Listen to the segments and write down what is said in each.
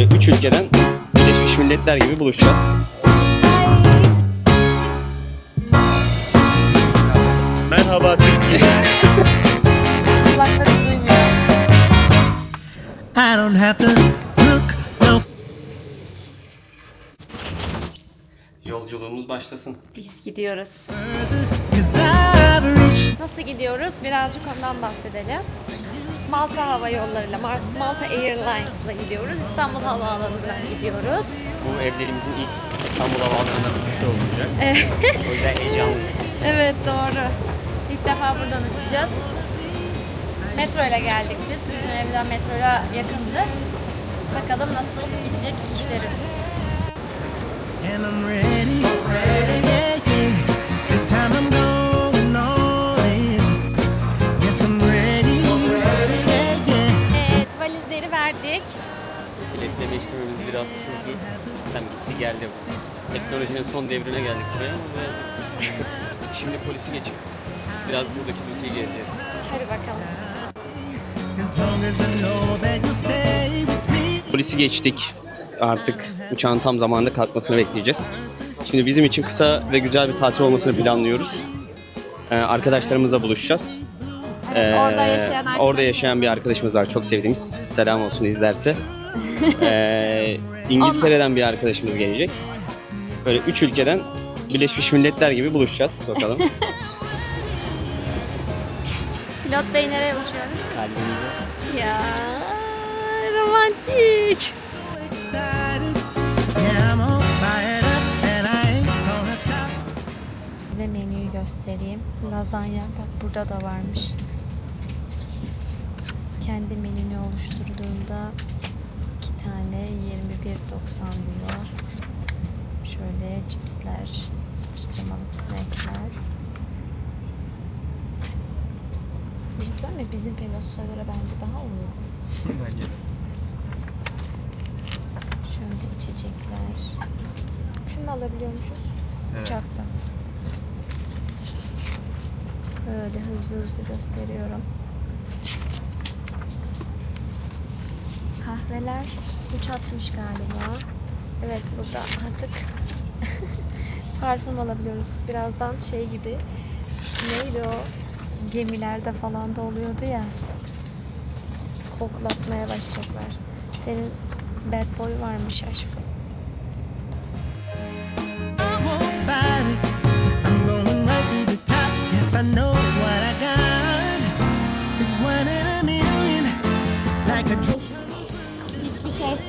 Böyle üç ülkeden Birleşmiş Milletler gibi buluşacağız. Merhaba Türkiye. Kulaklarım duymuyor. I don't have to look no Yolculuğumuz başlasın. Biz gidiyoruz. Nasıl gidiyoruz? Birazcık ondan bahsedelim. Malta Hava Yolları'yla, Malta Airlines'la gidiyoruz. İstanbul Havaalanı'ndan gidiyoruz. Bu evlerimizin ilk İstanbul Havaalanı'na uçuşu olacak. o yüzden heyecanlıyız. Evet doğru. İlk defa buradan uçacağız. Metro ile geldik biz. Bizim evden metroya yakındı. Bakalım nasıl gidecek işlerimiz. and I'm ready. Yeah, yeah. This time I'm İşlemimiz biraz sürdü. Sistem gitti geldi. Teknolojinin son devrine geldik buraya ama biraz... Şimdi polisi geçip biraz buradaki sürücüye geleceğiz. Hadi bakalım. Polisi geçtik. Artık uçağın tam zamanında kalkmasını bekleyeceğiz. Şimdi bizim için kısa ve güzel bir tatil olmasını planlıyoruz. Ee, arkadaşlarımızla buluşacağız. Ee, orada yaşayan arkadaş- orada yaşayan bir arkadaşımız var çok sevdiğimiz. Selam olsun izlerse. Ee, İngiltere'den bir arkadaşımız gelecek. Böyle üç ülkeden Birleşmiş Milletler gibi buluşacağız bakalım. Pilot Bey nereye uçuyoruz? Kalbimize. Ya romantik. Excited. Yeah, I'm all fired up and I ain't gonna stop. Size menüyü göstereyim. Lazanya bak burada da varmış. Kendi menünü oluşturduğunda tane 21.90 diyor. Şöyle cipsler, atıştırmalık snackler. Bir şey söyleyeyim mi? Bizim Pegasus'a göre bence daha uygun. Bence Şöyle içecekler. Şunu alabiliyormuşuz. Uçakta. Böyle hızlı hızlı gösteriyorum. Kahveler 3.60 galiba. Evet burada artık parfüm alabiliyoruz. Birazdan şey gibi neydi o gemilerde falan da oluyordu ya koklatmaya başlayacaklar. Senin bad boy varmış aşkım.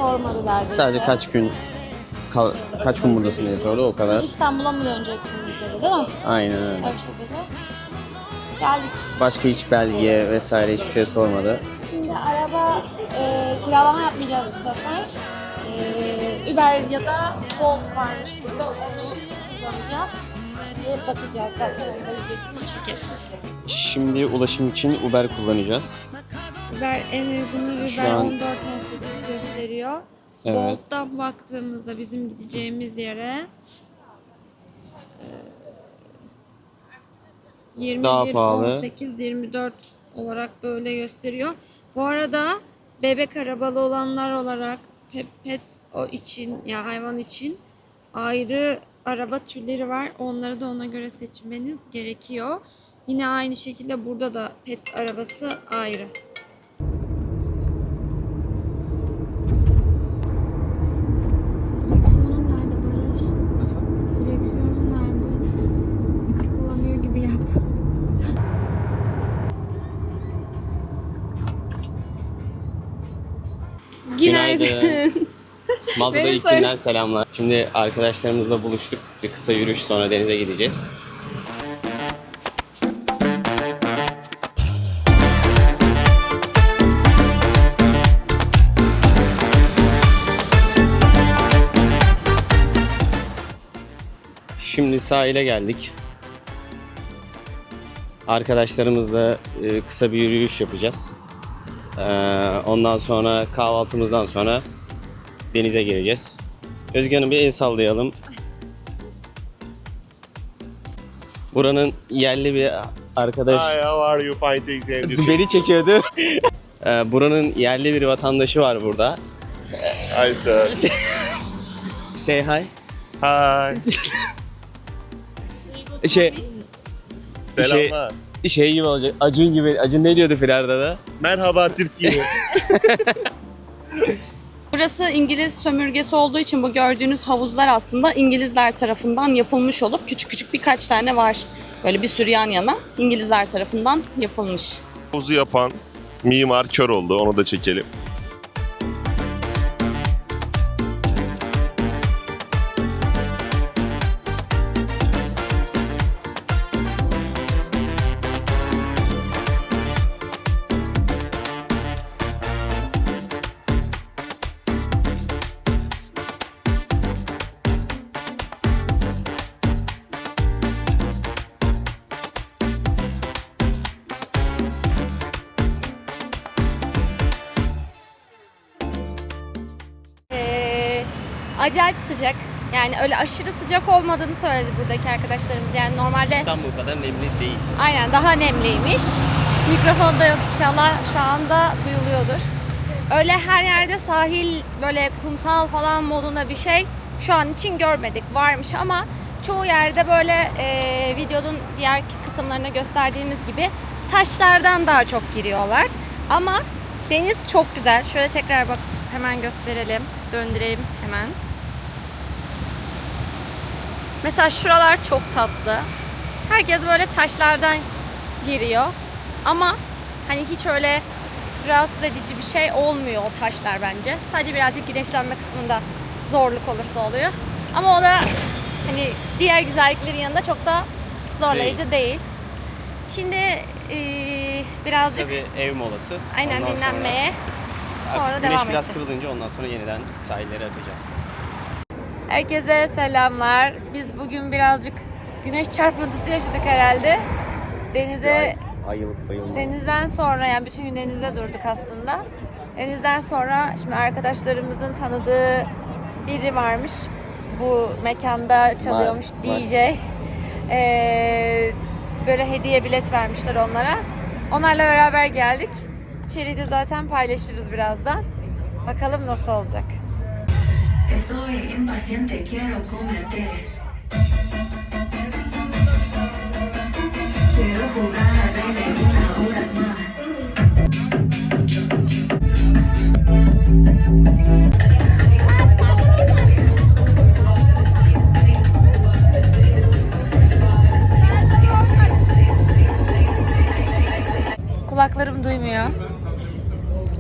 Sormadılar bize. Sadece kaç gün kal- kaç gün buradasın diye sordu o kadar. İstanbul'a mı döneceksiniz dedi değil mi? Aynen öyle. Şey dedi. Geldik. Başka hiç belge vesaire hiçbir şey sormadı. Şimdi araba e, kiralama yapmayacağız bu sefer. E, Uber ya da Bolt varmış burada. Onu kullanacağız. Ve bakacağız zaten videosunu çekeriz. Şimdi ulaşım için Uber kullanacağız. Uber en uygunu Şu Uber an- 14-18 gösteriyor. Evet. Bolt'tan baktığımızda bizim gideceğimiz yere e, 21, Daha pahalı. 18, 24 olarak böyle gösteriyor. Bu arada bebek arabalı olanlar olarak pe- pets o için ya hayvan için ayrı araba türleri var. Onları da ona göre seçmeniz gerekiyor. Yine aynı şekilde burada da pet arabası ayrı. Günaydın. Malta'da Benim ilk soy- günden selamlar. Şimdi arkadaşlarımızla buluştuk. Bir kısa yürüyüş sonra denize gideceğiz. Şimdi sahile geldik. Arkadaşlarımızla e, kısa bir yürüyüş yapacağız. Ee, ondan sonra kahvaltımızdan sonra denize gireceğiz. Özge Hanım bir el sallayalım. Buranın yerli bir arkadaş Hi, how are you? Fine, thanks. And you? beni çekiyordu. Ee, buranın yerli bir vatandaşı var burada. Hi, sir. Say hi. Hi. Şey, Selamlar. şey gibi olacak. Acun gibi. Acun ne diyordu Firarda da? Merhaba Türkiye. Burası İngiliz sömürgesi olduğu için bu gördüğünüz havuzlar aslında İngilizler tarafından yapılmış olup küçük küçük birkaç tane var. Böyle bir sürü yan yana İngilizler tarafından yapılmış. Havuzu yapan mimar kör oldu. Onu da çekelim. Acayip sıcak. Yani öyle aşırı sıcak olmadığını söyledi buradaki arkadaşlarımız. Yani normalde İstanbul kadar nemli değil. aynen daha nemliymiş. Mikrofonda yok inşallah şu anda duyuluyordur. Öyle her yerde sahil böyle kumsal falan modunda bir şey şu an için görmedik. Varmış ama çoğu yerde böyle e, videonun diğer kısımlarına gösterdiğimiz gibi taşlardan daha çok giriyorlar. Ama deniz çok güzel. Şöyle tekrar bak hemen gösterelim. Döndürelim hemen. Mesela şuralar çok tatlı. Herkes böyle taşlardan giriyor. Ama hani hiç öyle rahatsız edici bir şey olmuyor o taşlar bence. Sadece birazcık güneşlenme kısmında zorluk olursa oluyor. Ama o da hani diğer güzelliklerin yanında çok da zorlayıcı değil. Şimdi eee, birazcık Tabii ev molası. aynen Ondan dinlenmeye Sonra, sonra güneş devam biraz edeceğiz. kırılınca ondan sonra yeniden sahillere akacağız. Herkese selamlar. Biz bugün birazcık güneş çarpıntısı yaşadık herhalde. Denize Ayılıp denizden sonra yani bütün gün denizde durduk aslında. Denizden sonra şimdi arkadaşlarımızın tanıdığı biri varmış. Bu mekanda çalıyormuş Var, DJ. Ee, böyle hediye bilet vermişler onlara. Onlarla beraber geldik. İçeriği de zaten paylaşırız birazdan. Bakalım nasıl olacak. Estoy impaciente, quiero comerte. Quiero jugar, dale una hora más. Kulaklarım duymuyor.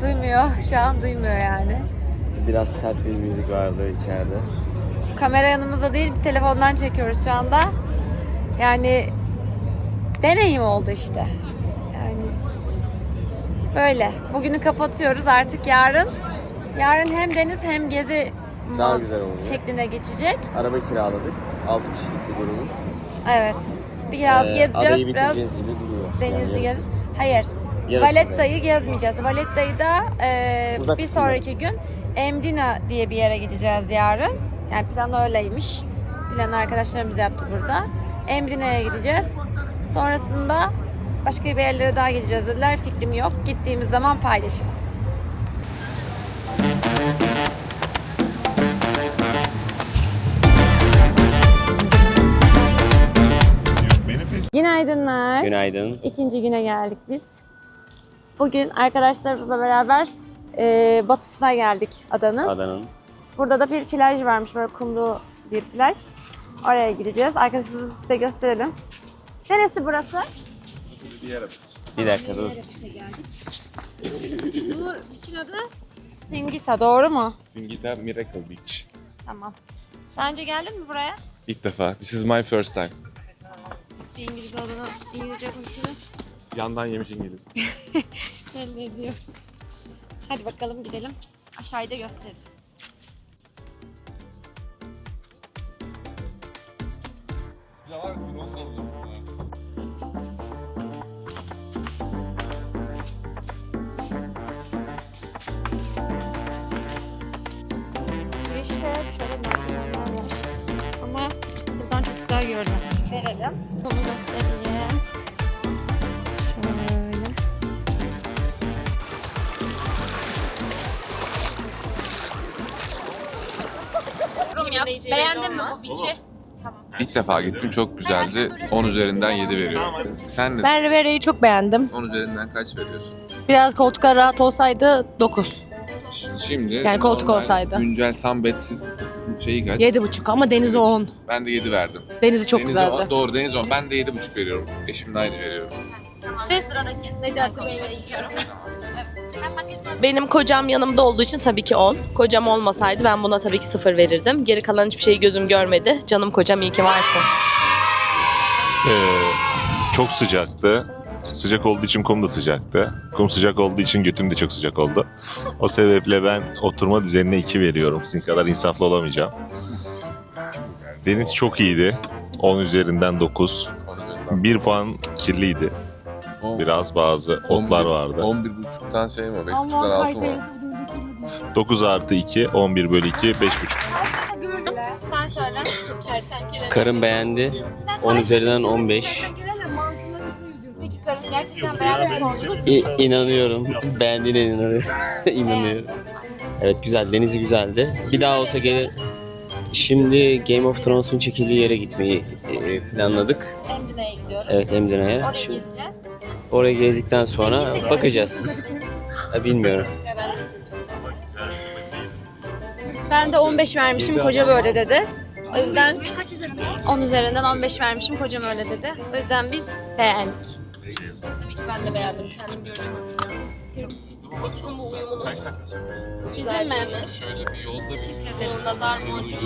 Duymuyor. Şu an duymuyor yani. Biraz sert bir müzik vardı içeride. Kamera yanımızda değil, bir telefondan çekiyoruz şu anda. Yani deneyim oldu işte. Yani böyle. Bugünü kapatıyoruz artık yarın. Yarın hem deniz hem gezi Daha güzel olacak. şeklinde geçecek. Araba kiraladık. 6 kişilik bir grubumuz. Evet. Biraz Ee, gezeceğiz, adayı biraz bitireceğiz gibi duruyor. denizli yarısı. gez. Hayır. Yarısı Valetta'yı gezmeyeceğiz. Valetta'yı da e, Uzak bir kısımda. sonraki gün Emdina diye bir yere gideceğiz yarın. Yani plan öyleymiş. Planı arkadaşlarımız yaptı burada. Emdina'ya gideceğiz. Sonrasında başka bir yerlere daha gideceğiz dediler. Fikrim yok. Gittiğimiz zaman paylaşırız. Günaydınlar. Günaydın. İkinci güne geldik biz. Bugün arkadaşlarımızla beraber e, batısına geldik adanın. Adanın. Burada da bir plaj varmış böyle kumlu bir plaj. Oraya gideceğiz. Arkadaşlarımızı size gösterelim. Neresi burası? Bir dakika dur. Dur, için adı Singita doğru mu? Singita Miracle Beach. Tamam. Daha önce geldin mi buraya? İlk defa. This is my first time. Bir İngiliz olduğunu İngilizce konuşuyor. Yandan yemiş İngiliz. Belli ediyor. Hadi bakalım gidelim. Aşağıda gösteririz. Girişte şöyle merdivenler var. Ama buradan çok güzel görünüyor. Verelim. Bunu göstereyim. Biçi? İlk defa gittim çok güzeldi. 10 üzerinden 7 veriyorum. Sen de Ben Rivera'yı çok beğendim. 10 üzerinden kaç veriyorsun? Biraz koltuklar rahat olsaydı 9. Ş- Şimdi Yani koltuk normal olsaydı. Güncel sambetsiz şeyi kaç? 7,5 ama denizi 10. Ben de 7 verdim. Denizi çok Deniz güzeldi. on- doğru Deniz 10. Ben de 7,5 veriyorum. Eşimle aynı veriyorum. Siz? Sıradaki Necati Bey'le istiyorum. Benim kocam yanımda olduğu için tabii ki 10. Kocam olmasaydı ben buna tabii ki 0 verirdim. Geri kalan hiçbir şeyi gözüm görmedi. Canım kocam iyi ki varsın. Ee, çok sıcaktı. Sıcak olduğu için kum da sıcaktı. Kum sıcak olduğu için götüm de çok sıcak oldu. O sebeple ben oturma düzenine 2 veriyorum. Sizin kadar insaflı olamayacağım. Deniz çok iyiydi. 10 üzerinden 9. 1 puan kirliydi. On- Biraz bazı otlar vardı. 11.5'tan şey mi? 5.5'tan 6 mı? 9 artı 2, 11 bölü 2, 5,5. Sen söyle. Karım beğendi. 10 üzerinden 15. Peki karın gerçekten beğendin mi? İ- inanıyorum. Beğendiğine inanıyorum. inanıyorum. Evet güzel. Denizi güzeldi. Bir daha olsa gelir. Şimdi Game of Thrones'un çekildiği yere gitmeyi e, planladık. Emdine'ye gidiyoruz. Evet Emdine'ye. Orayı Şimdi gezeceğiz. oraya gezdikten sonra bakacağız. Ha, bilmiyorum. Ben de 15 vermişim, kocam öyle dedi. O yüzden 10 üzerinden 15 vermişim, kocam öyle dedi. O yüzden biz beğendik. Tabii ki ben de beğendim. Kendim görüyorum. İkisinin bu uyumunu güzel mi? Şöyle bir yolda Teşekkür ederim. Nazar boncuğu.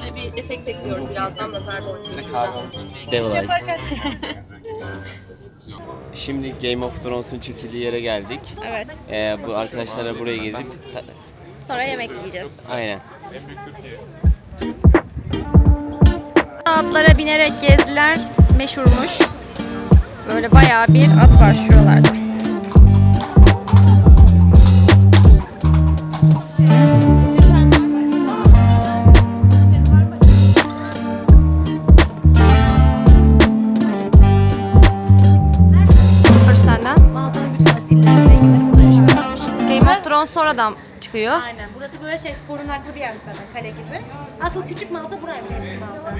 Şöyle bir efekt bekliyorum birazdan nazar boncuğu. Device. Şimdi Game of Thrones'un çekildiği yere geldik. Evet. Ee, bu arkadaşlara buraya gezip Sonra yemek yiyeceğiz. aynen. Atlara binerek gezdiler. Meşhurmuş. Böyle bayağı bir at var şuralarda. Sonradan çıkıyor. Aynen. Burası böyle şey korunaklı bir yermiş zaten kale gibi. Asıl küçük Malta buraymış eski Malta.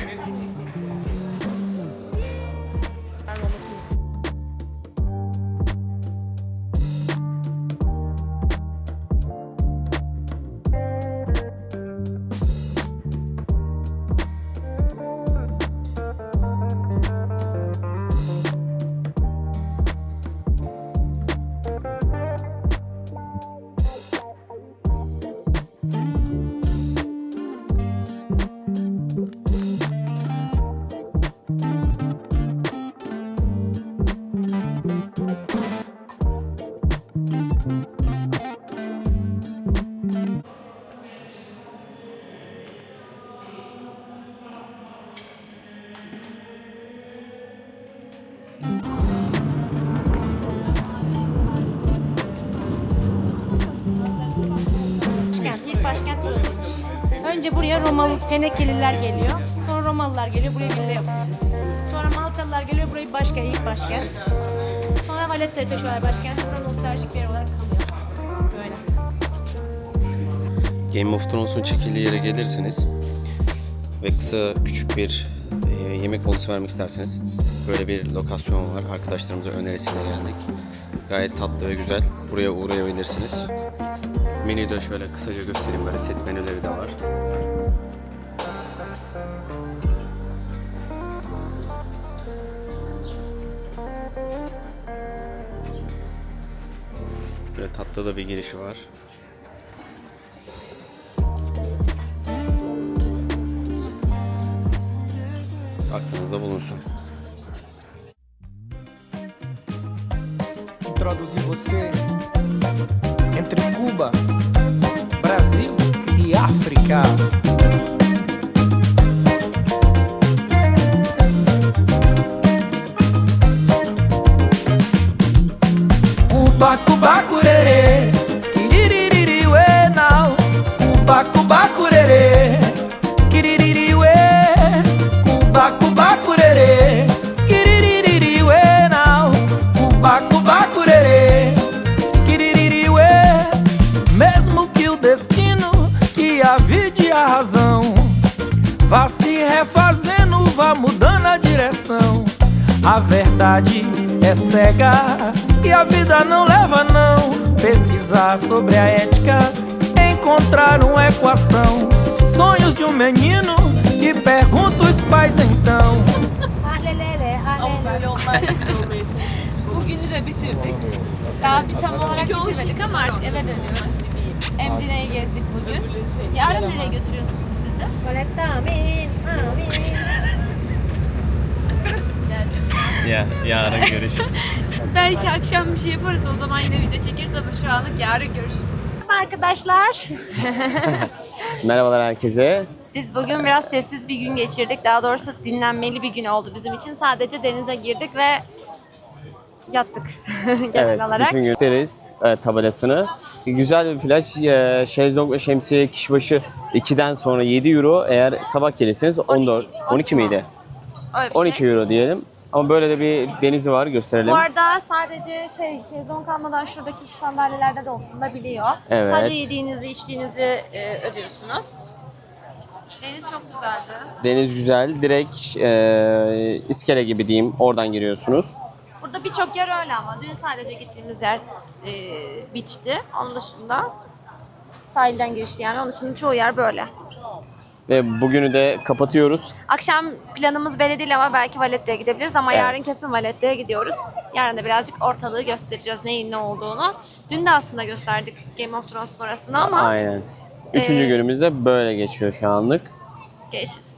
Romalı Fenekeliler geliyor. Sonra Romalılar geliyor, buraya villa yapıyor. Sonra Maltalılar geliyor, burayı başkent, ilk başkent. Sonra Valletta'ya taşıyorlar başkenti. Burada nostaljik bir yer olarak kalıyor. Böyle. Game of Thrones'un çekildiği yere gelirsiniz ve kısa küçük bir e, yemek molası vermek isterseniz böyle bir lokasyon var. Arkadaşlarımıza önerisiyle geldik. Gayet tatlı ve güzel. Buraya uğrayabilirsiniz. Menüyü de şöyle kısaca göstereyim. Böyle set menüleri de var. Tatlı da bir girişi var. Aklınızda bulunsun. Cuba, curerê, quiririri, uê, não. Cuba, Cuba, curerê, quiririri, uê. Cuba, Cuba, curerê, quiririri, uê, não. Cuba, Cuba, curerê, quiririri, uê. Mesmo que o destino, que a vida e a razão vai fazendo, vá mudando a direção. A verdade é cega e a vida não leva não. Pesquisar sobre a ética, encontrar uma equação. Sonhos de um menino que pergunta os pais então. Ahlelele, ahlelele. Bugünü de bitirdik. Daha bir tam olarak bitirmedik ama artık eve dönüyoruz. Emdine'yi gezdik bugün. Yarın nereye götürüyorsunuz bizi? Amin. Ya yarın görüşürüz. Belki akşam bir şey yaparız o zaman yine video çekeriz ama şu anlık yarın görüşürüz. Arkadaşlar. Merhabalar herkese. Biz bugün biraz sessiz bir gün geçirdik. Daha doğrusu dinlenmeli bir gün oldu bizim için. Sadece denize girdik ve yattık genel Evet, olarak. bütün gün deriz e, tabelasını. Güzel bir plaj. E, şezlong ve şemsiye kişi başı 2'den sonra 7 euro. Eğer sabah gelirseniz 14, 12 miydi? Öyle bir şey. 12 euro diyelim. Ama böyle de bir denizi var gösterelim. Bu arada sadece şey şezlong kalmadan şuradaki sandalyelerde de oturulabiliyor. Evet. Sadece yediğinizi içtiğinizi e, ödüyorsunuz. Deniz çok güzeldi. Deniz güzel. Direkt e, iskele gibi diyeyim. Oradan giriyorsunuz. Burada birçok yer öyle ama dün sadece gittiğimiz yer e, beach'ti. Onun dışında sahilden girişti yani. Onun dışında çoğu yer böyle. Ve bugünü de kapatıyoruz. Akşam planımız belli değil ama belki Valette'ye gidebiliriz ama Evet. yarın kesin Valette'ye gidiyoruz. Yarın da birazcık ortalığı göstereceğiz neyin ne olduğunu. Dün de aslında gösterdik Game of Thrones sonrasını ama Aynen. Üçüncü Ee, günümüz de böyle geçiyor şu anlık. görüşürüz.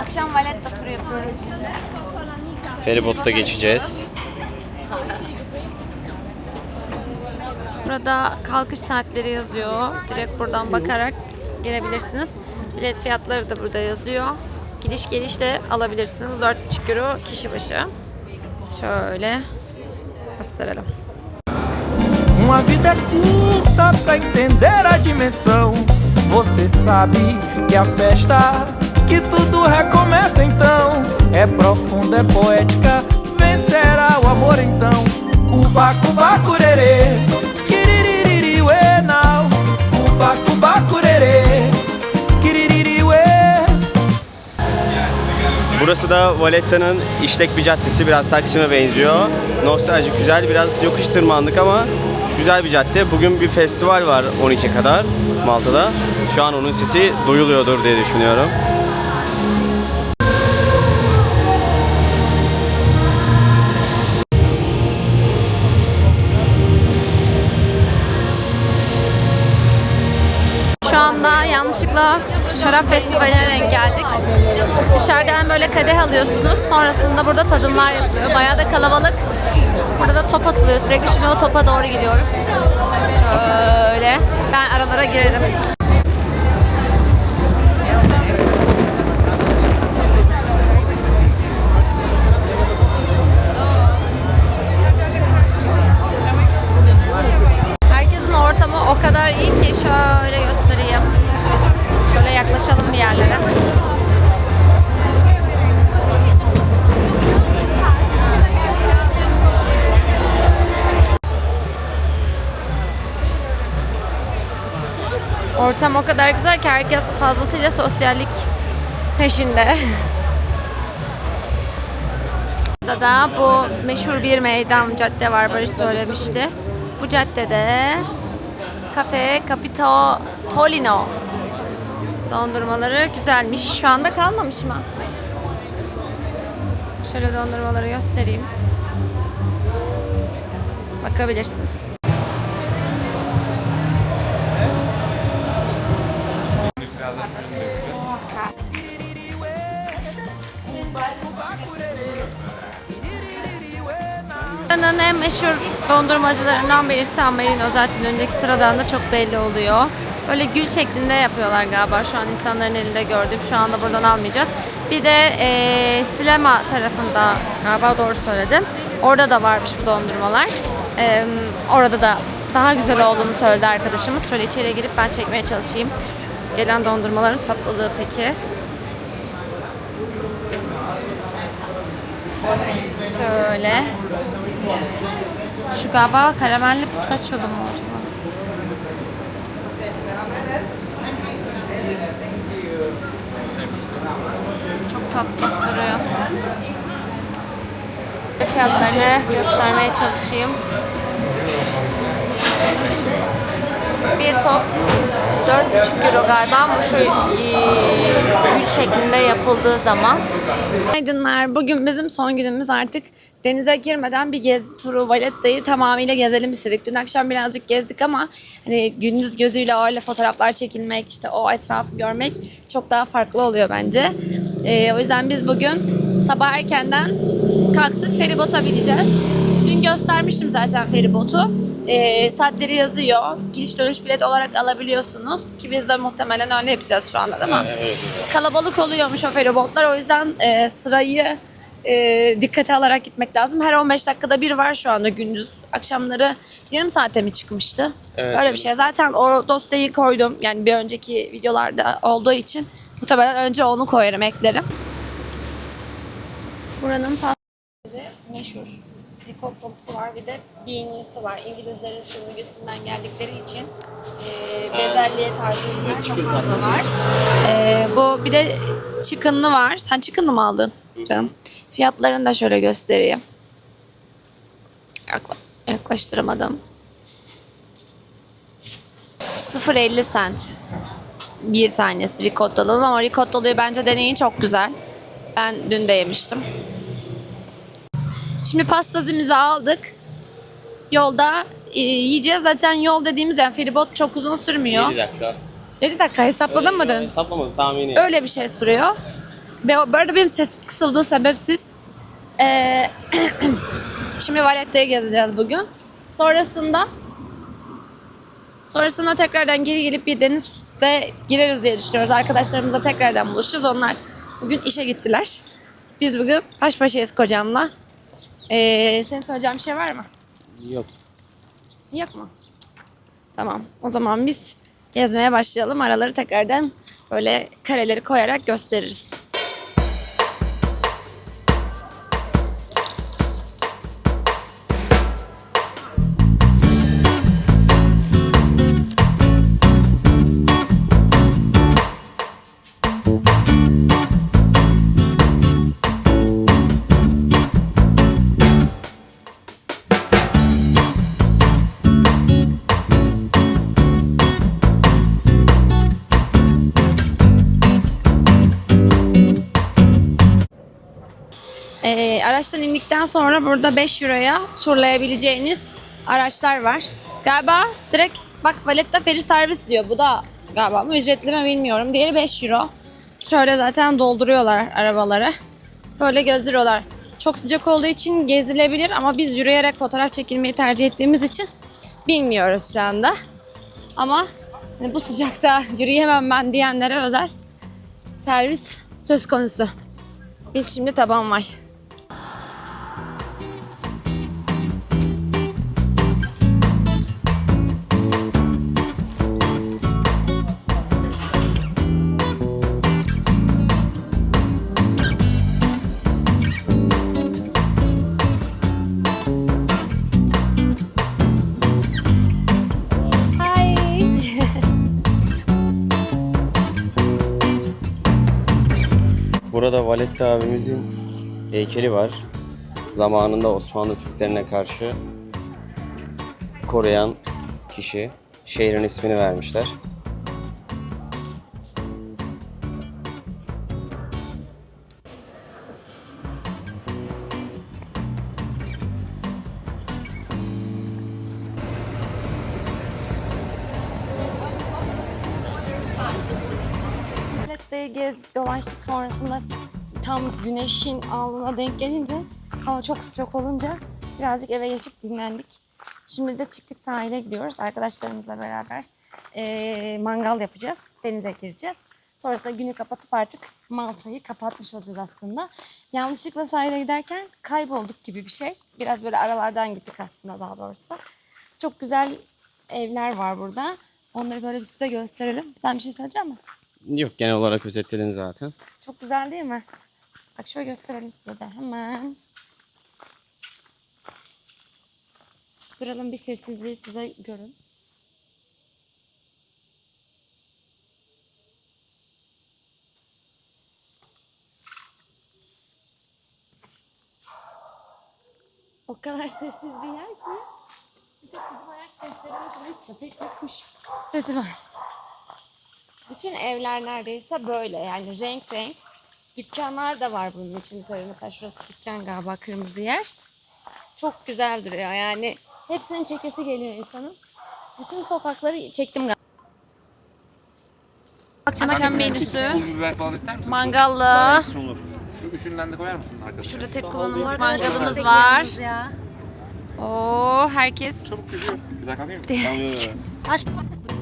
Akşam Valletta turu yapıyoruz şimdi. Feribotta geçeceğiz. Burada kalkış saatleri yazıyor. Direkt buradan bakarak gelebilirsiniz. Bilet fiyatları da burada yazıyor. Gidiş geliş de alabilirsiniz. 4,5 euro kişi başı. Şöyle gösterelim. Uma vida curta pra entender a dimensão. Você sabe que a festa, que tudo recomeça então. É profunda, é poética, vencerá o amor então. Cuba, cuba, curerê, quiririri, uê, nau. Cuba, cuba, curerê, quiririri, uê. Burası da Valletta'nın işlek bir caddesi. Biraz Taksim'e benziyor. Nostaljik güzel. Biraz yokuş tırmandık ama güzel bir cadde. Bugün bir festival var 12 kadar Malta'da. Şu an onun sesi duyuluyordur diye düşünüyorum. Yanlışlıkla şarap festivaline denk geldik. Dışarıdan böyle kadeh alıyorsunuz. Sonrasında burada tadımlar yapılıyor. Bayağı da kalabalık. Burada da top atılıyor sürekli. Şimdi o topa doğru gidiyoruz. Şöyle. Ben aralara girerim. Herkesin ortamı o kadar iyi ki şöyle göstereyim. Yaklaşalım bir yerlere. Ortam o kadar güzel ki herkes fazlasıyla sosyallik peşinde. Burada da bu meşhur bir meydan cadde var Barış söylemişti. Bu caddede Cafe Capito Tolino dondurmaları güzelmiş. Şu anda kalmamış mı? Şöyle dondurmaları göstereyim. Bakabilirsiniz. Buranın en meşhur dondurmacılarından birisi San Marino zaten önündeki sıradan da çok belli oluyor. Böyle gül şeklinde yapıyorlar galiba şu an insanların elinde gördüğüm. Şu anda buradan almayacağız. Bir de eee Silema tarafında galiba doğru söyledim. Orada da varmış bu dondurmalar. Eee, orada da daha güzel olduğunu söyledi arkadaşımız. Şöyle içeriye girip ben çekmeye çalışayım. Gelen dondurmaların tatlılığı peki. Şöyle. Şu galiba karamelli pistaçyolu mu acaba? Tatlı duruyor. Fiyatlarını göstermeye çalışayım. Bir top 4,5 euro galiba ama şu gül şeklinde yapıldığı zaman. Aydınlar bugün bizim son günümüz artık denize girmeden bir gezi turu Valetta'yı tamamıyla gezelim istedik. Dün akşam birazcık gezdik ama hani gündüz gözüyle öyle fotoğraflar çekilmek işte o etrafı görmek çok daha farklı oluyor bence. E, o yüzden biz bugün sabah erkenden kalktık feribota bineceğiz. Dün göstermiştim zaten feribotu. E, saatleri yazıyor. Giriş dönüş bilet olarak alabiliyorsunuz. Ki biz de muhtemelen öyle yapacağız şu anda değil mi? Kalabalık oluyormuş o feribotlar. O yüzden e, sırayı e, dikkate alarak gitmek lazım. Her 15 dakikada bir var şu anda gündüz. Akşamları yarım saate mi çıkmıştı? Evet, Öyle bir şey. Zaten o dosyayı koydum. Yani bir önceki videolarda olduğu için muhtemelen önce onu koyarım, eklerim. Buranın pastası meşhur. Rikottalısı var bir de beanlisi var. İngilizlerin sömürgesinden geldikleri için e, bezelye tarzı ürünler çok fazla var. E, bu bir de chicken'lı var. Sen chicken'lı mı aldın canım? Fiyatlarını da şöyle göstereyim. Yakla- yaklaştıramadım. 0.50 cent bir tanesi ricottalı ama ricottalıyı bence deneyin çok güzel. Ben dün de yemiştim. Şimdi pastazimizi aldık. Yolda e, yiyeceğiz. Zaten yol dediğimiz yani feribot çok uzun sürmüyor. 7 dakika. 7 dakika hesapladın mı dün? Hesaplamadım tahmini. Öyle bir şey sürüyor. Ve bu arada benim sesim kısıldığı sebepsiz. Ee, şimdi Valetta'ya gezeceğiz bugün. Sonrasında sonrasında tekrardan geri gelip bir denizde gireriz diye düşünüyoruz. Arkadaşlarımızla tekrardan buluşacağız. Onlar bugün işe gittiler. Biz bugün baş başayız kocamla. Ee, senin söyleyeceğin bir şey var mı? Yok. Yok mu? Tamam. O zaman biz gezmeye başlayalım. Araları tekrardan böyle kareleri koyarak gösteririz. Araçtan indikten sonra burada 5 euroya turlayabileceğiniz araçlar var. Galiba direkt bak Valletta Ferry servis diyor. Bu da galiba mı ücretli mi bilmiyorum. Diğeri 5 euro. Şöyle zaten dolduruyorlar arabaları. Böyle gösteriyorlar. Çok sıcak olduğu için gezilebilir ama biz yürüyerek fotoğraf çekilmeyi tercih ettiğimiz için bilmiyoruz şu anda. Ama hani bu sıcakta yürüyemem ben diyenlere özel servis söz konusu. Biz şimdi taban Burada Valetta abimizin heykeli var. Zamanında Osmanlı Türklerine karşı koruyan kişi. Şehrin ismini vermişler. Dolaştık sonrasında tam güneşin alnına denk gelince hava çok sıcak olunca birazcık eve geçip dinlendik. Şimdi de çıktık sahile gidiyoruz arkadaşlarımızla beraber. Ee, mangal yapacağız, denize gireceğiz. Sonrasında günü kapatıp artık Malta'yı kapatmış olacağız aslında. Yanlışlıkla sahile giderken kaybolduk gibi bir şey. Biraz böyle aralardan gittik aslında daha doğrusu. Çok güzel evler var burada. Onları böyle bir size gösterelim. Sen bir şey söyleyecek misin? Yok genel olarak özetledin zaten. Çok güzel değil mi? Bak şöyle gösterelim size de hemen. Buranın bir sessizliği size görün. O kadar sessiz bir yer ki. Bir tek bizim ayak seslerimiz ve köpek ve kuş sesi var. Bütün evler neredeyse böyle yani renk renk. Dükkanlar da var bunun için tabii. Mesela şurası dükkan galiba kırmızı yer. Çok güzel duruyor yani. Hepsinin çekesi geliyor insanın. Bütün sokakları çektim galiba. Akşam menüsü. biber falan ister misin? Mangallı. olur. Şu üçünden de koyar mısın arkadaşlar? Şurada tek kullanım mangalımız var. Oo herkes Çabuk geliyor. Güzel kalkayım mı?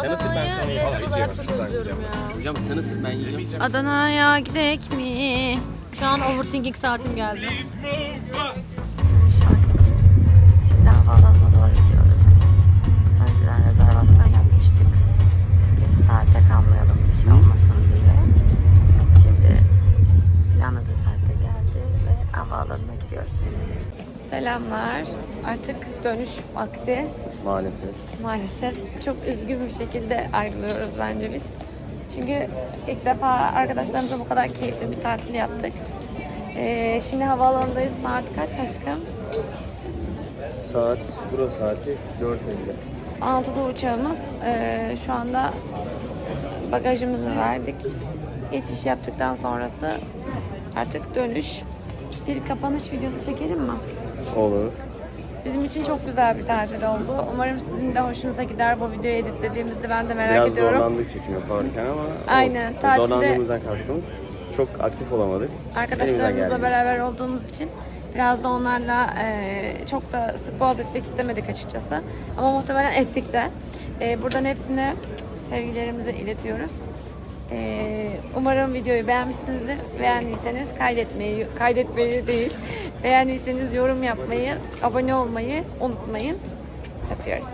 Sen ısır ben sana yiyeyim. Valla hiç yemem. Şuradan yiyeceğim. Hocam sen ısır ben yiyeceğim. Adana'ya gidek mi? Şu an overthinking saatim geldi. Şimdi havaalanına doğru gidiyoruz. Önceden rezervasyon yapmıştık. Bir saate kalmayalım bir şey olmasın diye. Şimdi planladığı saatte geldi ve havaalanına gidiyoruz. Selamlar. Artık dönüş vakti. Maalesef. Maalesef çok üzgün bir şekilde ayrılıyoruz bence biz. Çünkü ilk defa arkadaşlarımızla bu kadar keyifli bir tatil yaptık. Ee, şimdi havaalanındayız. Saat kaç aşkım? Saat, bura saati 4.50. 6'da uçağımız. Ee, şu anda bagajımızı verdik. Geçiş yaptıktan sonrası artık dönüş. Bir kapanış videosu çekelim mi? Olur. Bizim için çok güzel bir tatil oldu. Umarım sizin de hoşunuza gider bu videoyu editlediğimizde ben de merak Biraz ediyorum. zorlandık çekim yaparken ama Aynen, olsun. tatilde- Zorlandığımızdan kastımız çok aktif olamadık. Arkadaşlarımızla beraber olduğumuz için biraz da onlarla e, çok da sık boğaz etmek istemedik açıkçası. Ama muhtemelen ettik de. E, buradan hepsine sevgilerimizi iletiyoruz. E, umarım videoyu beğenmişsinizdir. Beğendiyseniz kaydetmeyi, kaydetmeyi değil, beğendiyseniz yorum yapmayı, abone olmayı unutmayın. Öpüyoruz.